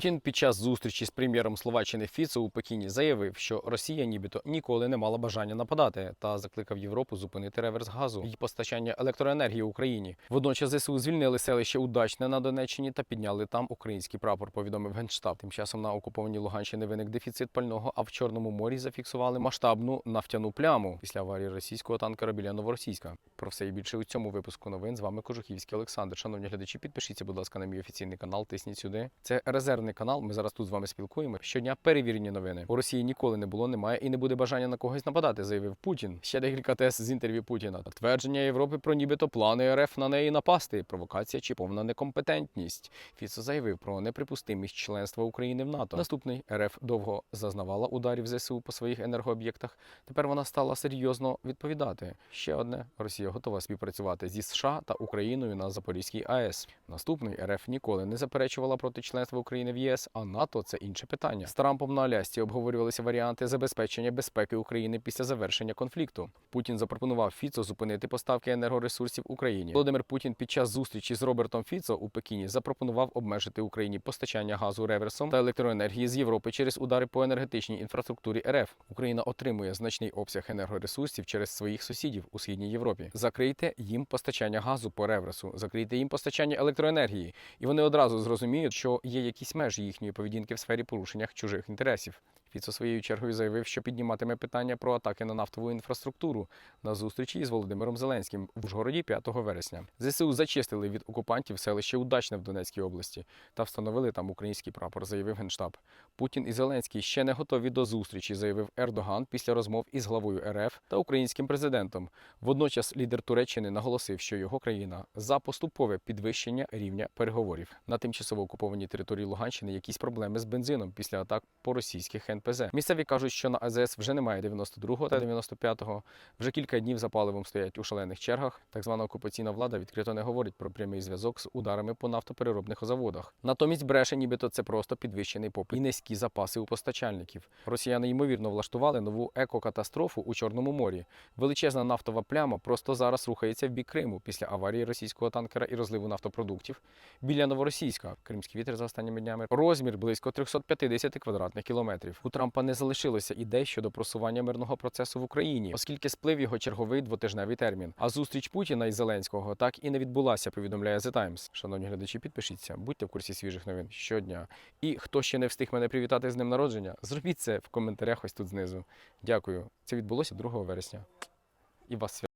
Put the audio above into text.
Путін під час зустрічі з прем'єром Словаччини Фіцо у Пекіні заявив, що Росія нібито ніколи не мала бажання нападати та закликав Європу зупинити реверс газу і постачання електроенергії Україні. Водночас ЗСУ звільнили селище Удачне на Донеччині та підняли там український прапор. Повідомив генштаб. Тим часом на окупованій Луганщині виник дефіцит пального, а в Чорному морі зафіксували масштабну нафтяну пляму після аварії російського танкера біля Новоросійська. Про все і більше у цьому випуску новин з вами Кожухівський Олександр. Шановні глядачі, підпишіться, будь ласка, на мій офіційний канал. Тисніть сюди. Це резервний канал. Ми зараз тут з вами спілкуємо. Щодня перевірені новини. У Росії ніколи не було, немає і не буде бажання на когось нападати, заявив Путін. Ще декілька тез з інтерв'ю Путіна. Твердження Європи про нібито плани РФ на неї напасти. Провокація чи повна некомпетентність. Фіцо заявив про неприпустимість членства України в НАТО. Наступний РФ довго зазнавала ударів ЗСУ по своїх енергооб'єктах. Тепер вона стала серйозно відповідати. Ще одне Росія готова співпрацювати зі США та Україною на Запорізькій АЕС. Наступний РФ ніколи не заперечувала проти членства України в ЄС, а НАТО це інше питання. З Трампом на Алясці обговорювалися варіанти забезпечення безпеки України після завершення конфлікту. Путін запропонував Фіцо зупинити поставки енергоресурсів Україні. Володимир Путін під час зустрічі з Робертом Фіцо у Пекіні запропонував обмежити Україні постачання газу реверсом та електроенергії з Європи через удари по енергетичній інфраструктурі РФ. Україна отримує значний обсяг енергоресурсів через своїх сусідів у східній Європі. Закрийте їм постачання газу по реверсу, закрийте їм постачання електроенергії, і вони одразу зрозуміють, що є якісь межі їхньої поведінки в сфері порушення чужих інтересів. Фіцо своєю чергою заявив, що підніматиме питання про атаки на нафтову інфраструктуру на зустрічі із Володимиром Зеленським в Ужгороді 5 вересня. ЗСУ зачистили від окупантів селище Удачне в Донецькій області та встановили там український прапор, заявив генштаб. Путін і Зеленський ще не готові до зустрічі, заявив Ердоган після розмов із главою РФ та українським президентом. Водночас лідер Туреччини наголосив, що його країна за поступове підвищення рівня переговорів на тимчасово окупованій території Луганщини. Якісь проблеми з бензином після атак по російських НПЗ. Місцеві кажуть, що на АЗС вже немає 92-го та 95-го. Вже кілька днів за паливом стоять у шалених чергах. Так звана окупаційна влада відкрито не говорить про прямий зв'язок з ударами по нафтопереробних заводах. Натомість бреше, нібито це просто підвищений попит і низькі запаси у постачальників. Росіяни ймовірно влаштували нову екокатастрофу у Чорному морі. Величезна нафтова пляма просто зараз рухається в бік Криму після аварії російського танкера і розливу нафтопродуктів біля Новоросійська. Кримський вітер за останніми днями. Розмір близько 350 квадратних кілометрів. Трампа не залишилося ідей щодо просування мирного процесу в Україні, оскільки сплив його черговий двотижневий термін. А зустріч Путіна і Зеленського так і не відбулася. Повідомляє The Times. Шановні глядачі, підпишіться, будьте в курсі свіжих новин щодня. І хто ще не встиг мене привітати з днем народження, зробіть це в коментарях ось тут знизу. Дякую. Це відбулося 2 вересня. І вас свят.